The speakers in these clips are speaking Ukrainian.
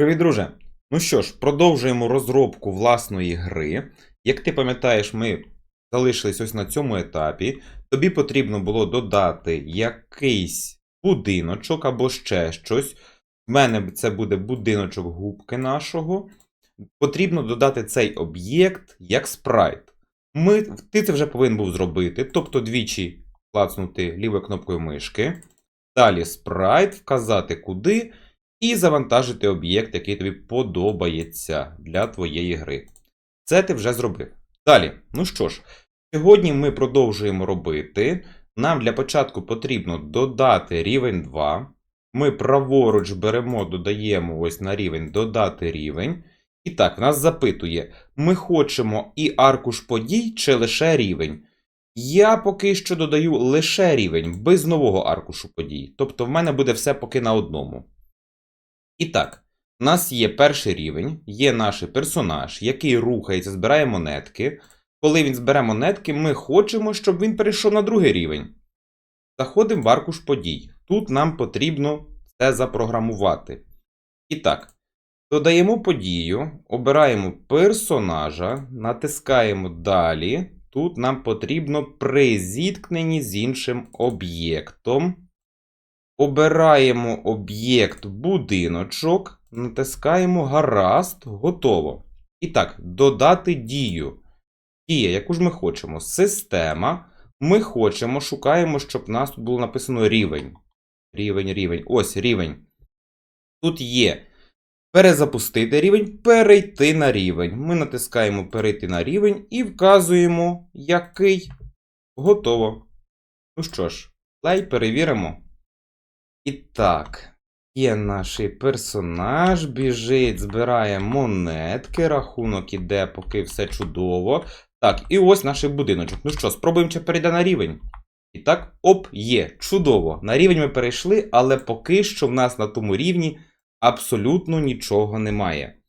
Привіт, друже! Ну що ж, продовжуємо розробку власної гри. Як ти пам'ятаєш, ми залишились ось на цьому етапі. Тобі потрібно було додати якийсь будиночок або ще щось. В мене це буде будиночок губки нашого. Потрібно додати цей об'єкт як спрайт. Ми, ти це вже повинен був зробити, тобто двічі клацнути лівою кнопкою мишки. Далі спрайт, вказати куди, і завантажити об'єкт, який тобі подобається для твоєї гри. Це ти вже зробив. Далі, ну що ж, сьогодні ми продовжуємо робити. Нам для початку потрібно додати рівень 2. Ми праворуч беремо, додаємо ось на рівень додати рівень. І так, нас запитує: ми хочемо і аркуш подій чи лише рівень. Я поки що додаю лише рівень, без нового аркушу подій. Тобто в мене буде все поки на одному. І так, у нас є перший рівень, є наш персонаж, який рухається, збирає монетки. Коли він збере монетки, ми хочемо, щоб він перейшов на другий рівень. Заходимо в аркуш подій. Тут нам потрібно це запрограмувати. І так, додаємо подію, обираємо персонажа, натискаємо далі. Тут нам потрібно при зіткненні з іншим об'єктом. Обираємо об'єкт будиночок, натискаємо гаразд, готово. І так, додати дію. Дія, яку ж ми хочемо? Система. Ми хочемо, шукаємо, щоб у нас тут було написано рівень. Рівень, рівень. Ось рівень. Тут є перезапустити рівень, перейти на рівень. Ми натискаємо перейти на рівень і вказуємо, який. Готово. Ну що ж, плей, перевіримо. Так, є наш персонаж, біжить, збирає монетки, рахунок іде, поки все чудово. Так, і ось наш будиночок. Ну що, спробуємо чи перейде на рівень. І так, оп, є. Чудово. На рівень ми перейшли, але поки що в нас на тому рівні абсолютно нічого немає.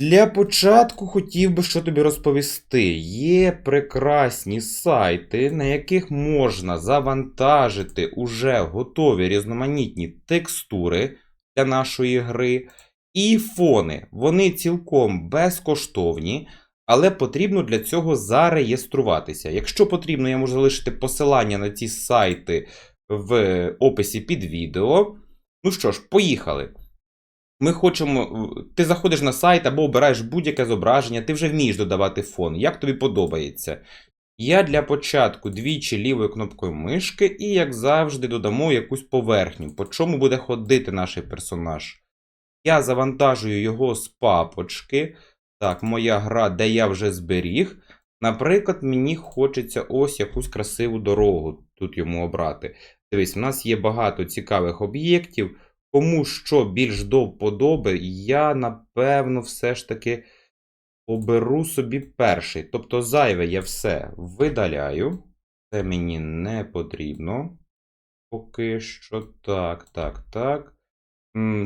Для початку хотів би що тобі розповісти. Є прекрасні сайти, на яких можна завантажити уже готові різноманітні текстури для нашої гри і фони. Вони цілком безкоштовні, але потрібно для цього зареєструватися. Якщо потрібно, я можу залишити посилання на ці сайти в описі під відео. Ну що ж, поїхали. Ми хочемо. Ти заходиш на сайт або обираєш будь-яке зображення, ти вже вмієш додавати фон, як тобі подобається. Я для початку двічі лівою кнопкою мишки і, як завжди, додамо якусь поверхню, по чому буде ходити наш персонаж. Я завантажую його з папочки. Так, моя гра, де я вже зберіг. Наприклад, мені хочеться ось якусь красиву дорогу тут йому обрати. Дивись, у нас є багато цікавих об'єктів. Кому що більш до вподоби, я напевно все ж таки оберу собі перший. Тобто зайве я все видаляю. Це мені не потрібно. Поки що так, так, так.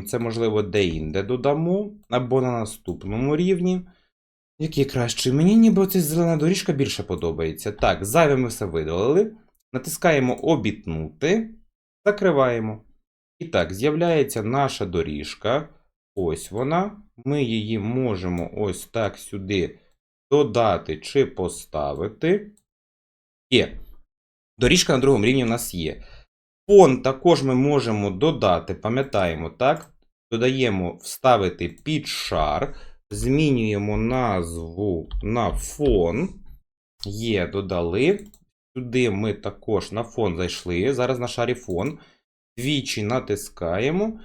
Це, можливо, де-інде додамо, або на наступному рівні. Який краще? Мені ніби ця зелена доріжка більше подобається. Так, зайве ми все видалили. Натискаємо обітнути, закриваємо. І так, з'являється наша доріжка. Ось вона. Ми її можемо ось так сюди додати чи поставити. Є. Доріжка на другому рівні в нас є. Фон також ми можемо додати, пам'ятаємо, так? Додаємо вставити під шар, змінюємо назву на фон. Є, додали. Сюди ми також на фон зайшли. Зараз на шарі фон. Двічі натискаємо.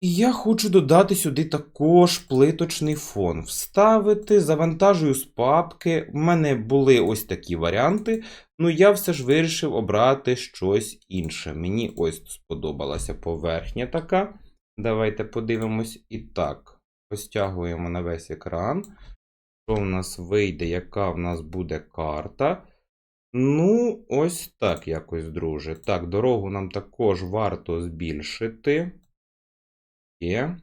І я хочу додати сюди також плиточний фон. Вставити, завантажую з папки. У мене були ось такі варіанти. Ну, я все ж вирішив обрати щось інше. Мені ось сподобалася поверхня така. Давайте подивимось і так. Розтягуємо на весь екран. Що в нас вийде, яка в нас буде карта? Ну, ось так якось, друже. Так, дорогу нам також варто збільшити. Є.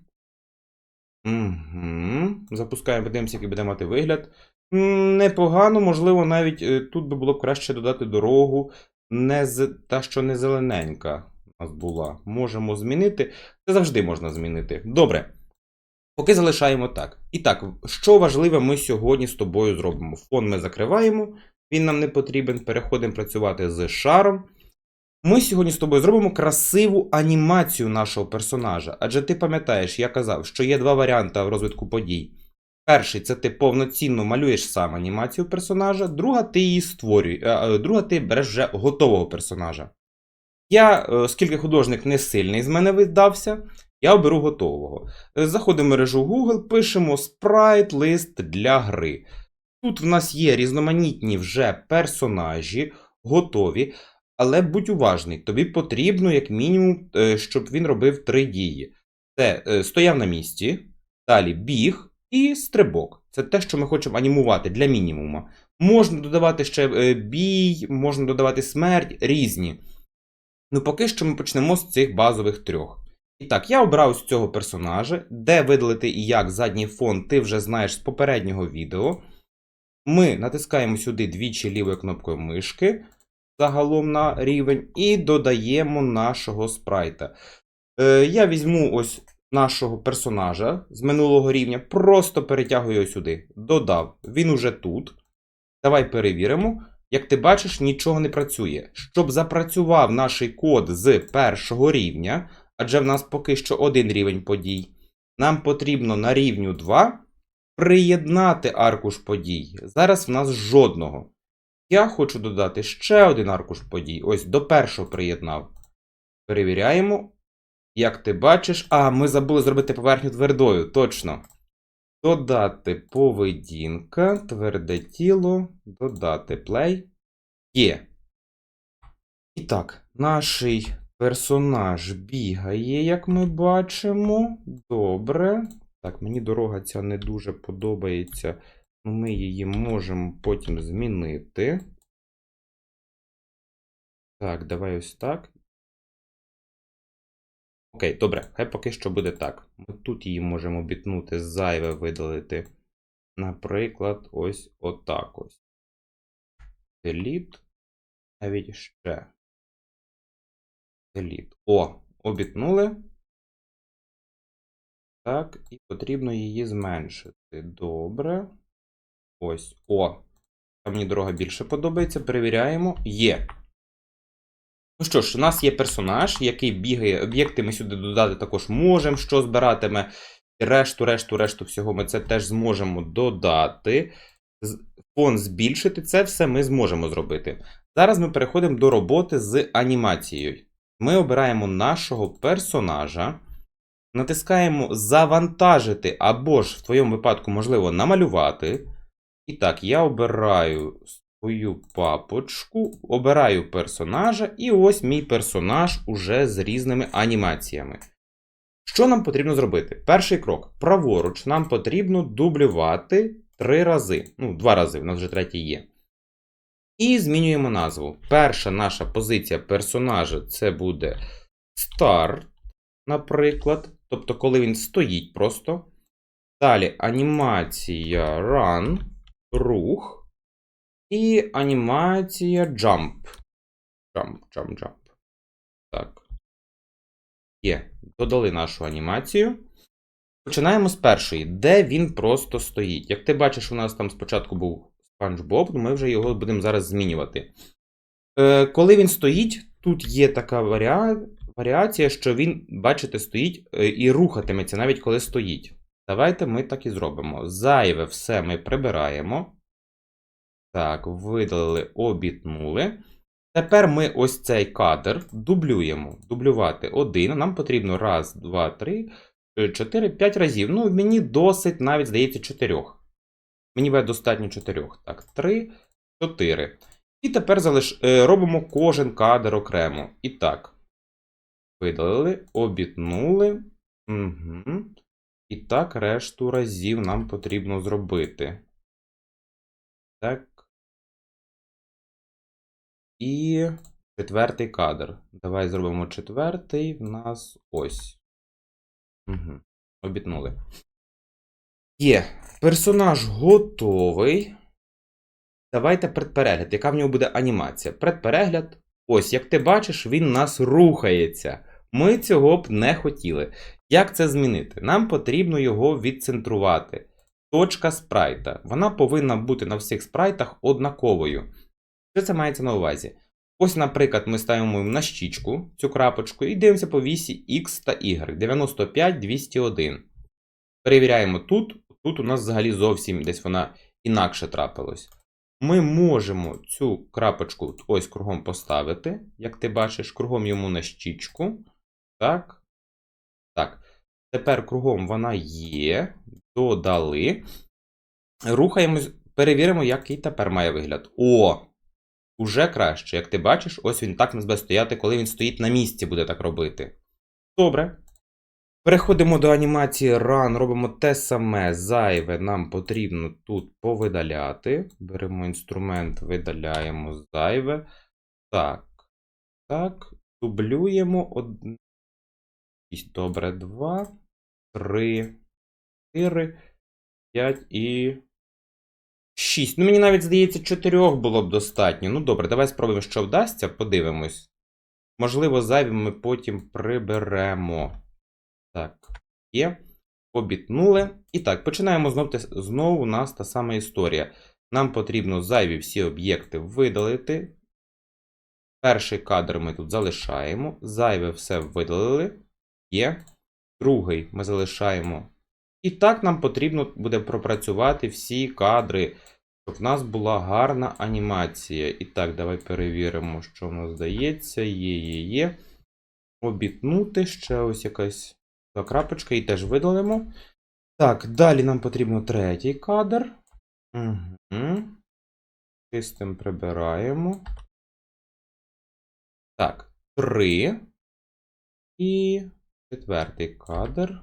Угу. Запускаємо, подивимося, який буде мати вигляд. Непогано, можливо, навіть е, тут би було б краще додати дорогу, не з... та, що не зелененька у нас була. Можемо змінити. Це завжди можна змінити. Добре. Поки залишаємо так. І так, що важливе, ми сьогодні з тобою зробимо. Фон ми закриваємо, він нам не потрібен. Переходимо працювати з шаром. Ми сьогодні з тобою зробимо красиву анімацію нашого персонажа. Адже ти пам'ятаєш, я казав, що є два варіанти в розвитку подій. Перший це ти повноцінно малюєш сам анімацію персонажа, друга ти її створюєш, е, друга ти береш вже готового персонажа. Я, е, оскільки художник не сильний з мене видався, я оберу готового. Е, Заходимо в мережу Google, пишемо спрайт лист для гри. Тут в нас є різноманітні вже персонажі, готові, але будь уважний, тобі потрібно, як мінімум, е, щоб він робив три дії: це е, стояв на місці, далі біг і стрибок. Це те, що ми хочемо анімувати для мінімуму. Можна додавати ще е, бій, можна додавати смерть, різні. Ну, поки що ми почнемо з цих базових трьох. І так, я обрав з цього персонажа, де видалити і як задній фон, ти вже знаєш з попереднього відео. Ми натискаємо сюди двічі лівою кнопкою мишки загалом на рівень, і додаємо нашого спрайта. Е, я візьму ось нашого персонажа з минулого рівня, просто перетягую його сюди. Додав. Він уже тут. Давай перевіримо. Як ти бачиш, нічого не працює. Щоб запрацював наш код з першого рівня, адже в нас поки що один рівень подій, нам потрібно на рівню 2 приєднати аркуш подій. Зараз в нас жодного. Я хочу додати ще один аркуш подій. Ось до першого приєднав. Перевіряємо. Як ти бачиш, а, ми забули зробити поверхню твердою. Точно. Додати поведінка, тверде тіло, додати play. Є. І так, наш персонаж бігає, як ми бачимо. Добре. Так, мені дорога ця не дуже подобається. Ну, Ми її можемо потім змінити. Так, давай ось так. Окей, добре, хай поки що буде так. Ми тут її можемо бітнути, зайве видалити. Наприклад, ось отак ось. Delete. Навіть ще. Delete. О, обітнули. Так, і потрібно її зменшити. Добре. Ось. О. Там мені дорога більше подобається. Перевіряємо. Є. Ну що ж, у нас є персонаж, який бігає. Об'єкти ми сюди додати також можемо, що збиратиме. І Решту, решту, решту всього ми це теж зможемо додати. Фон збільшити. Це все ми зможемо зробити. Зараз ми переходимо до роботи з анімацією. Ми обираємо нашого персонажа. Натискаємо завантажити або ж в твоєму випадку, можливо, намалювати. І так, я обираю свою папочку, обираю персонажа, і ось мій персонаж уже з різними анімаціями. Що нам потрібно зробити? Перший крок. Праворуч нам потрібно дублювати три рази. Ну, два рази, в нас вже третій є. І змінюємо назву. Перша наша позиція персонажа це буде старт, наприклад. Тобто, коли він стоїть просто. Далі анімація run, рух. І анімація jump. Jump, jump, jump. Так. Є. Додали нашу анімацію. Починаємо з першої, де він просто стоїть. Як ти бачиш, у нас там спочатку був SpongeBob, ми вже його будемо зараз змінювати. Е, коли він стоїть, тут є така варіа... варіація, що він, бачите, стоїть е, і рухатиметься, навіть коли стоїть. Давайте ми так і зробимо. Зайве все ми прибираємо. Так, видалили, обітнули. Тепер ми ось цей кадр дублюємо. Дублювати один. Нам потрібно раз, два, три, е, чотири, п'ять разів. Ну, мені досить, навіть, здається, чотирьох. Мені буде достатньо чотирьох. Так, три, чотири. І тепер залиш... е, робимо кожен кадр окремо. І так. Видалили, обітнули. Угу. І так, решту разів нам потрібно зробити. Так. І четвертий кадр. Давай зробимо четвертий. В нас ось. Угу. Обітнули. Є. Персонаж готовий. Давайте предперегляд. Яка в нього буде анімація? Предперегляд. Ось, як ти бачиш, він нас рухається. Ми цього б не хотіли. Як це змінити? Нам потрібно його відцентрувати. Точка спрайта. Вона повинна бути на всіх спрайтах однаковою. Що це мається на увазі? Ось, наприклад, ми ставимо на щічку цю крапочку і дивимося по вісі X та Y. 95, 201. Перевіряємо тут. Тут у нас взагалі зовсім десь вона інакше трапилась. Ми можемо цю крапочку ось кругом поставити, як ти бачиш, кругом йому на щічку. Так. Так. Тепер кругом вона є. Додали. Рухаємось, перевіримо, який тепер має вигляд. О! Уже краще. Як ти бачиш, ось він так нас буде стояти, коли він стоїть на місці, буде так робити. Добре. Переходимо до анімації Run, робимо те саме зайве. Нам потрібно тут повидаляти. Беремо інструмент, видаляємо зайве. Так. Так. Дублюємо. Од... Добре, 2, 3, 4, 5 і 6. Ну, мені навіть здається, 4 було б достатньо. Ну, добре, давай спробуємо, що вдасться, подивимось. Можливо, зайві ми потім приберемо. Так, є. Обітнули. І так, починаємо знов, знову у нас та сама історія. Нам потрібно зайві всі об'єкти видалити. Перший кадр ми тут залишаємо. Зайве все видалили. Є. Другий ми залишаємо. І так нам потрібно буде пропрацювати всі кадри, щоб в нас була гарна анімація. І так, давай перевіримо, що в нас здається. Є, є, є. Обітнути ще ось якась крапочка і теж видалимо. Так, далі нам потрібно третій кадр. Угу. Чистим прибираємо. Так, три. І четвертий кадр.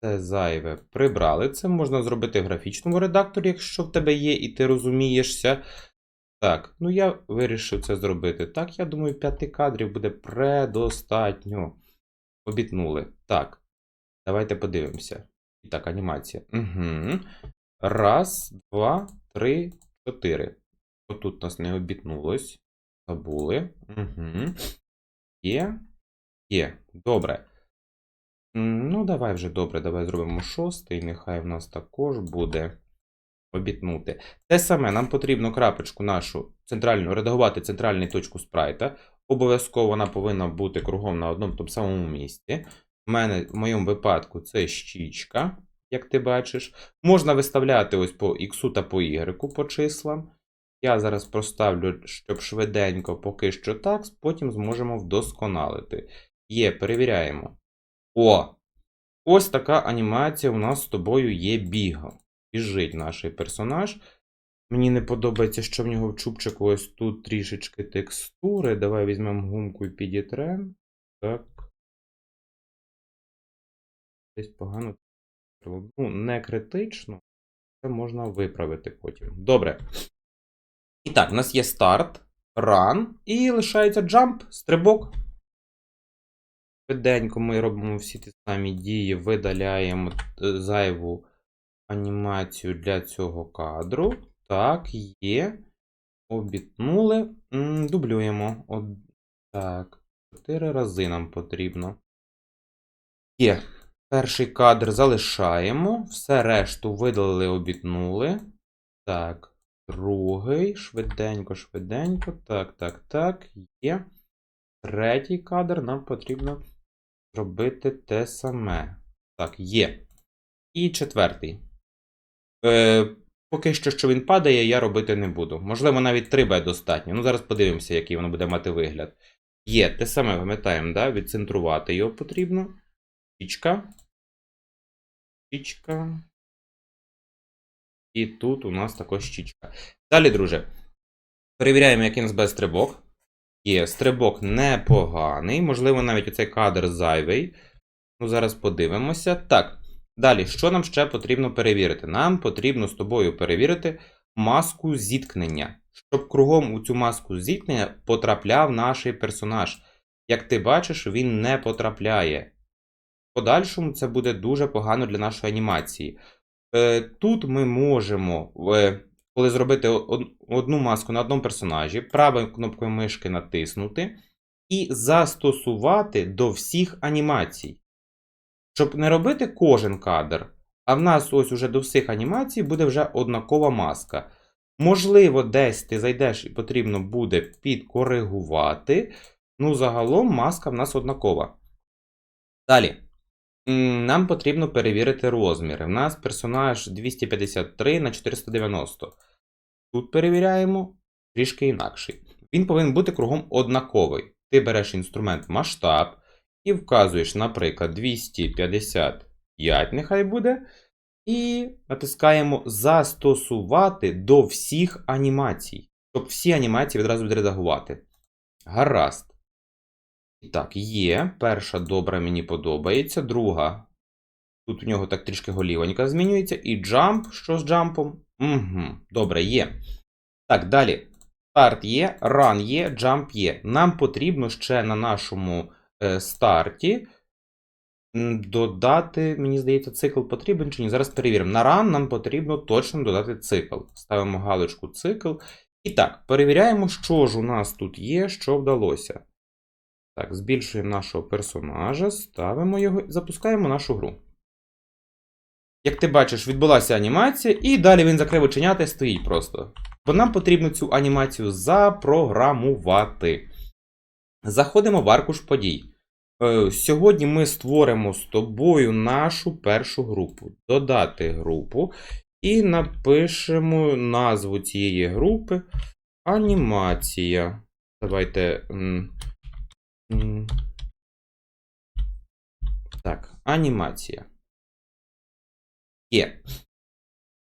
Це зайве прибрали. Це можна зробити в графічному редакторі, якщо в тебе є, і ти розумієшся. Так, ну я вирішив це зробити. Так, я думаю, п'яти кадрів буде предостатньо. Обітнули. Так. Давайте подивимося. І так, анімація. Угу. Раз, два, три, чотири. Отут нас не обітнулось. Забули. Угу. Є. Є. Добре. Ну, давай вже добре, давай зробимо шостий. Нехай в нас також буде обітнути. Те саме, нам потрібно крапочку нашу центральну, редагувати центральну точку спрайта. Обов'язково вона повинна бути кругом на одному тому самому місці. У мене в моєму випадку це щічка, як ти бачиш. Можна виставляти ось по X та по Y по числам. Я зараз проставлю, щоб швиденько поки що так, потім зможемо вдосконалити. Є, перевіряємо. О! Ось така анімація у нас з тобою є бігом. Біжить наш персонаж. Мені не подобається, що в нього в чубчику ось тут трішечки текстури. Давай візьмемо гумку і підітрем. Так. Десь погано. Ну, не критично. Це можна виправити потім. Добре. І так, у нас є старт, run, і лишається jump, стрибок. Швиденько ми робимо всі ті самі дії, видаляємо е, зайву анімацію для цього кадру. Так, є. Обітнули. Дублюємо. От, так, чотири рази нам потрібно. Є. Перший кадр залишаємо. Все решту видалили, обітнули. Так, другий. Швиденько, швиденько. Так, так, так. Є. Третій кадр нам потрібно зробити те саме. Так, є. І четвертий. Е, поки що, що він падає, я робити не буду. Можливо, навіть 3 буде достатньо. Ну, зараз подивимося, який воно буде мати вигляд. Є, те саме пам'ятаємо, да? відцентрувати його потрібно. Щічка. Щічка. І тут у нас також щічка. Далі, друже. Перевіряємо, у нас буде стрибок. Є, стрибок непоганий. Можливо, навіть оцей кадр зайвий. Ну, зараз подивимося. Так. Далі, що нам ще потрібно перевірити? Нам потрібно з тобою перевірити маску зіткнення. Щоб кругом у цю маску зіткнення потрапляв наш персонаж. Як ти бачиш, він не потрапляє. В подальшому це буде дуже погано для нашої анімації. Е, Тут ми можемо, коли зробити одну маску на одному персонажі, правою кнопкою мишки натиснути і застосувати до всіх анімацій. щоб не робити кожен кадр, а в нас ось уже до всіх анімацій буде вже однакова маска. Можливо, десь ти зайдеш і потрібно буде підкоригувати. Ну, загалом маска в нас однакова. Далі. Нам потрібно перевірити розміри. У нас персонаж 253 на 490. Тут перевіряємо трішки інакший. Він повинен бути кругом однаковий. Ти береш інструмент масштаб і вказуєш, наприклад, 255, нехай буде. І натискаємо Застосувати до всіх анімацій. Щоб всі анімації відразу відредагувати. Гаразд. І так, є. Перша добра мені подобається. Друга. Тут у нього так трішки голівонька змінюється. І джамп. Що з джампом? Угу, Добре, є. Так, далі. Старт є, ран є, джамп є. Нам потрібно ще на нашому е, старті додати, мені здається, цикл потрібен чи ні. Зараз перевіримо. На ран нам потрібно точно додати цикл. Ставимо галочку цикл. І так, перевіряємо, що ж у нас тут є, що вдалося. Так, збільшуємо нашого персонажа, ставимо його запускаємо нашу гру. Як ти бачиш, відбулася анімація, і далі він закрив оченята і стоїть просто. Бо нам потрібно цю анімацію запрограмувати. Заходимо в аркуш подій. Е, Сьогодні ми створимо з тобою нашу першу групу. Додати групу. І напишемо назву цієї групи Анімація. Давайте. Так, анімація. Є.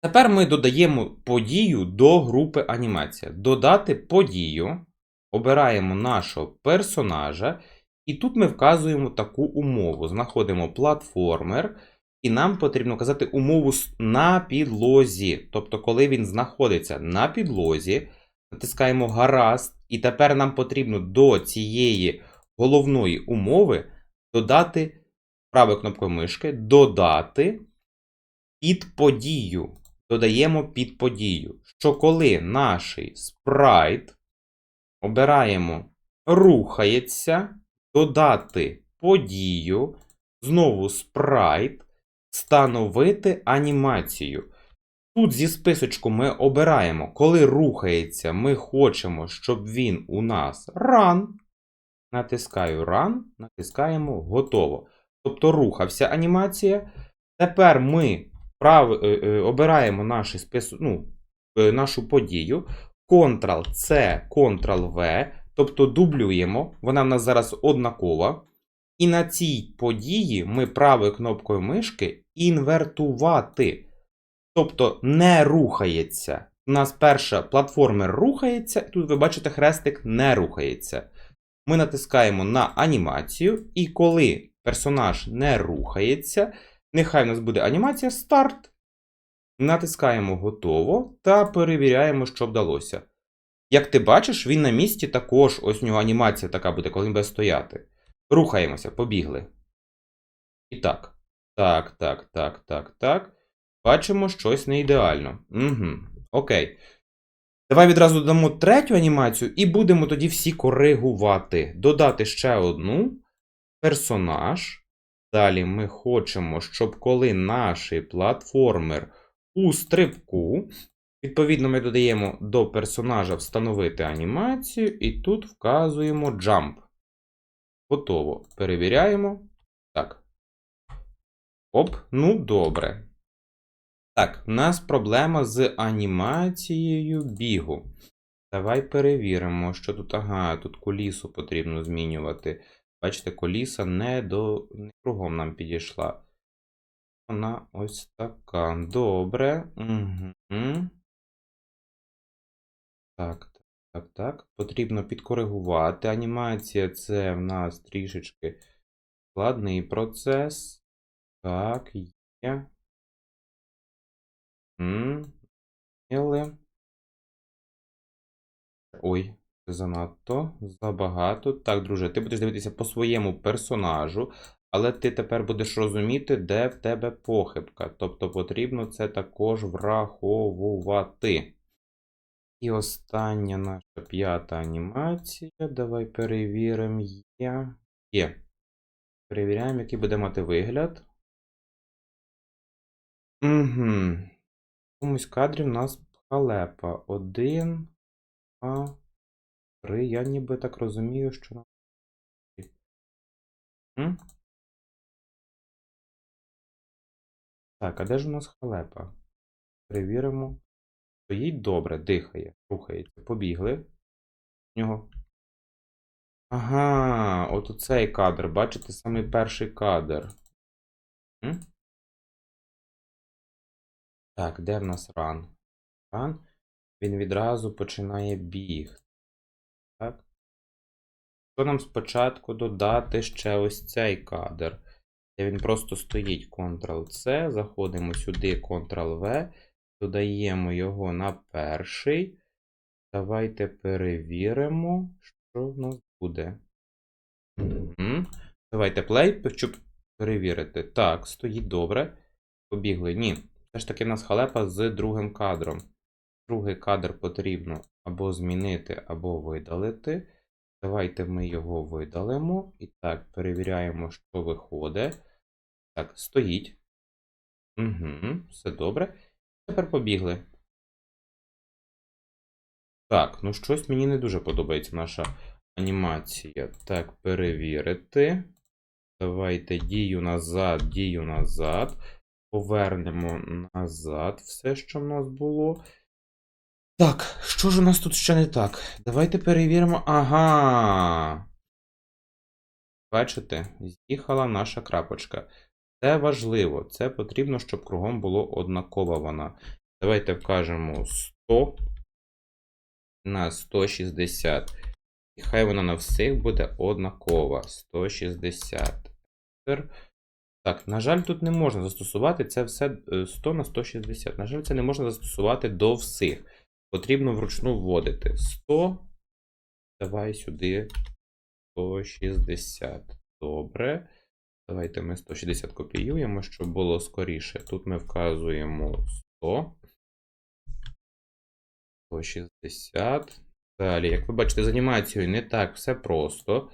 Тепер ми додаємо подію до групи анімація. Додати подію. Обираємо нашого персонажа. І тут ми вказуємо таку умову. Знаходимо платформер. І нам потрібно вказати умову на підлозі. Тобто, коли він знаходиться на підлозі, натискаємо гаразд. І тепер нам потрібно до цієї головної умови додати правою кнопкою мишки, додати під подію. Додаємо під подію. Що коли наш спрайт обираємо рухається, додати подію, знову спрайт, встановити анімацію. Тут зі списочку ми обираємо, коли рухається, ми хочемо, щоб він у нас run. Натискаю Run, натискаємо готово. Тобто рухався анімація. Тепер ми прав... е, е, обираємо наш спис... ну, е, нашу подію. Ctrl-C, Ctrl-V, тобто дублюємо. Вона в нас зараз однакова. І на цій події ми правою кнопкою мишки інвертувати. Тобто не рухається. У нас перша платформер рухається, тут ви бачите хрестик не рухається. Ми натискаємо на анімацію, і коли персонаж не рухається, нехай у нас буде анімація старт. Натискаємо готово та перевіряємо, що вдалося. Як ти бачиш, він на місці також, ось у нього анімація така буде, коли він буде стояти. Рухаємося, побігли. І так. Так, так, так, так, так. Бачимо щось не ідеально. Угу. Окей. Давай відразу додамо третю анімацію і будемо тоді всі коригувати. Додати ще одну. Персонаж. Далі ми хочемо, щоб коли наш платформер у стрибку. Відповідно, ми додаємо до персонажа встановити анімацію, і тут вказуємо jump. Готово. Перевіряємо. Так. Оп, ну добре. Так, у нас проблема з анімацією бігу. Давай перевіримо, що тут. Ага, тут колісо потрібно змінювати. Бачите, коліса не до не кругом нам підійшла. Вона ось така. Добре. Угу. Так, так, так. Потрібно підкоригувати. Анімація це в нас трішечки складний процес. Так, є. Ой, це занадто, забагато. Так, друже, ти будеш дивитися по своєму персонажу, але ти тепер будеш розуміти, де в тебе похибка. Тобто потрібно це також враховувати. І остання наша п'ята анімація. Давай перевіримо. Є. Є. Перевіряємо, який буде мати вигляд. Угу. Якомусь кадрі в нас халепа. Один, два, три. Я ніби так розумію, що нам. Так, а де ж у нас халепа? Перевіримо. Стоїть добре, дихає, рухається. Побігли. В нього. Ага, от оцей кадр. Бачите, самий перший кадр. М? Так, де в нас ран? Ран. Він відразу починає біг. Так. То нам спочатку додати ще ось цей кадр. Де він просто стоїть Ctrl-C, заходимо сюди Ctrl-V, додаємо його на перший. Давайте перевіримо, що в нас буде. Мгм. Давайте play, щоб перевірити. Так, стоїть добре. Побігли. Ні. Все ж таки в нас халепа з другим кадром. Другий кадр потрібно або змінити, або видалити. Давайте ми його видалимо. І так, перевіряємо, що виходить. Так, стоїть. Угу, все добре. Тепер побігли. Так, ну щось мені не дуже подобається наша анімація. Так, перевірити. Давайте дію назад, дію назад. Повернемо назад все, що в нас було. Так, що ж у нас тут ще не так? Давайте перевіримо. Ага. Бачите, з'їхала наша крапочка. Це важливо. Це потрібно, щоб кругом було однакова вона. Давайте вкажемо 100 на 160. І хай вона на всіх буде однакова. 160. Так, на жаль, тут не можна застосувати це все е, 100 на 160. На жаль, це не можна застосувати до всіх. Потрібно вручну вводити 100. Давай сюди 160. Добре. Давайте ми 160 копіюємо, щоб було скоріше. Тут ми вказуємо 100. 160. Далі, як ви бачите, з анімацією не так все просто,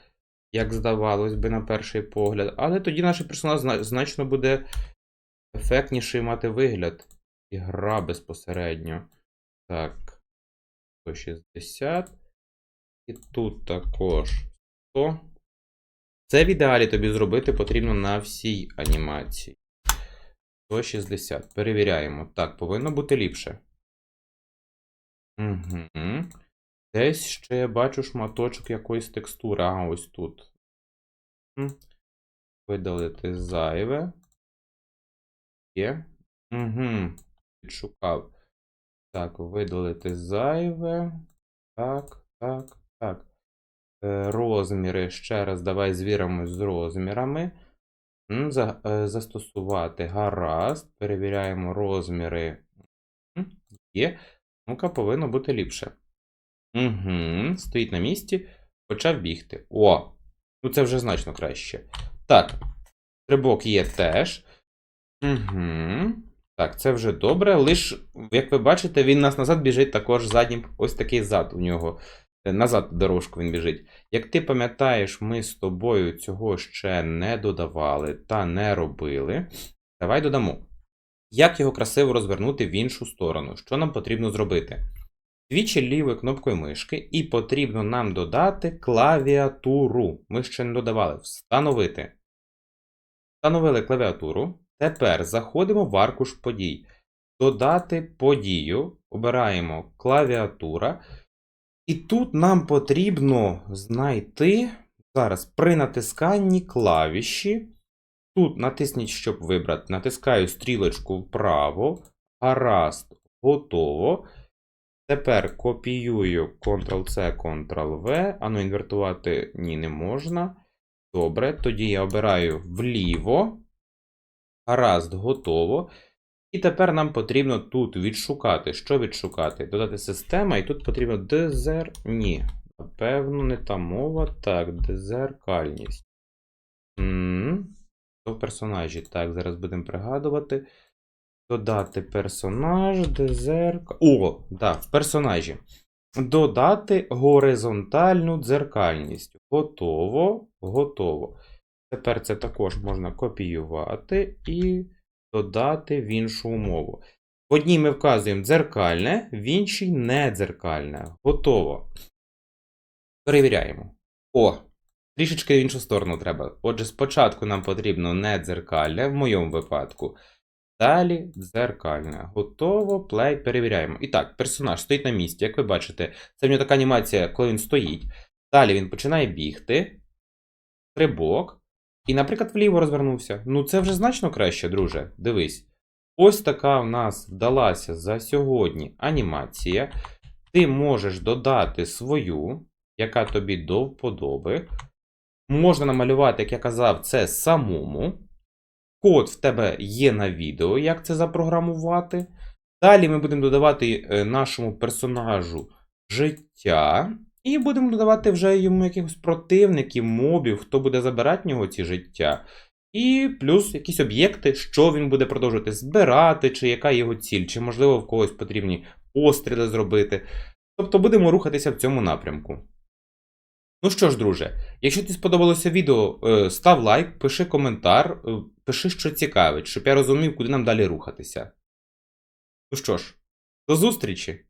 як здавалось би на перший погляд. Але тоді наш персонаж значно буде ефектніший мати вигляд. І гра безпосередньо. Так. 160. І тут також 100. Це в ідеалі тобі зробити потрібно на всій анімації. 160. Перевіряємо. Так, повинно бути ліпше. Угу. Десь ще я бачу шматочок якоїсь текстури. А, ось тут. Видалити зайве. Є. Угу. Відшукав. Так, видалити зайве. Так, так, так. Е, Розміри. Ще раз давай звіримось з розмірами. Е, Застосувати гаразд. Перевіряємо розміри. Є. Ну-ка, повинно бути ліпше. Угу. Стоїть на місці. Почав бігти. О! Ну це вже значно краще. Так. Стрибок є теж. Угу. Так, це вже добре. Лиш, як ви бачите, він нас назад біжить також заднім. Ось такий зад у нього. Е, Назад дорожку він біжить. Як ти пам'ятаєш, ми з тобою цього ще не додавали та не робили. Давай додамо. Як його красиво розвернути в іншу сторону? Що нам потрібно зробити? Двічі лівою кнопкою мишки, і потрібно нам додати клавіатуру. Ми ще не додавали. Встановити. Встановили клавіатуру. Тепер заходимо в аркуш подій. Додати подію. Обираємо клавіатура. І тут нам потрібно знайти зараз при натисканні клавіші. Тут натисніть, щоб вибрати. Натискаю стрілочку вправо. Гаразд, готово. Тепер копіюю Ctrl-C, Ctrl-V. Ану, інвертувати ні, не можна. Добре, тоді я обираю вліво. Гаразд, готово. І тепер нам потрібно тут відшукати. Що відшукати? Додати система, і тут потрібно дезер. Ні. Напевно, не та мова. Так, дезеркальність. М, То в персонажі. Так, зараз будемо пригадувати. Додати персонаж, дезерк. О, да, в персонажі. Додати горизонтальну дзеркальність. Готово. Готово. Тепер це також можна копіювати і додати в іншу умову. В одній ми вказуємо дзеркальне, в іншій не дзеркальне. Готово. Перевіряємо. О, трішечки в іншу сторону треба. Отже, спочатку нам потрібно не дзеркальне, в моєму випадку. Далі дзеркальне. Готово, плей, перевіряємо. І так, персонаж стоїть на місці, як ви бачите, це в нього така анімація, коли він стоїть. Далі він починає бігти, стрибок, і, наприклад, вліво розвернувся. Ну, це вже значно краще, друже. Дивись. Ось така в нас вдалася за сьогодні анімація. Ти можеш додати свою, яка тобі до вподоби. Можна намалювати, як я казав, це самому. Код в тебе є на відео, як це запрограмувати. Далі ми будемо додавати е, нашому персонажу життя. І будемо додавати вже йому якихось противників, мобів, хто буде забирати в нього ці життя. І плюс якісь об'єкти, що він буде продовжувати збирати, чи яка його ціль, чи можливо в когось потрібні постріли зробити. Тобто будемо рухатися в цьому напрямку. Ну що ж, друже, якщо тобі сподобалося відео, е, став лайк, пиши коментар, е, пиши, що цікавить, щоб я розумів, куди нам далі рухатися. Ну що ж, до зустрічі!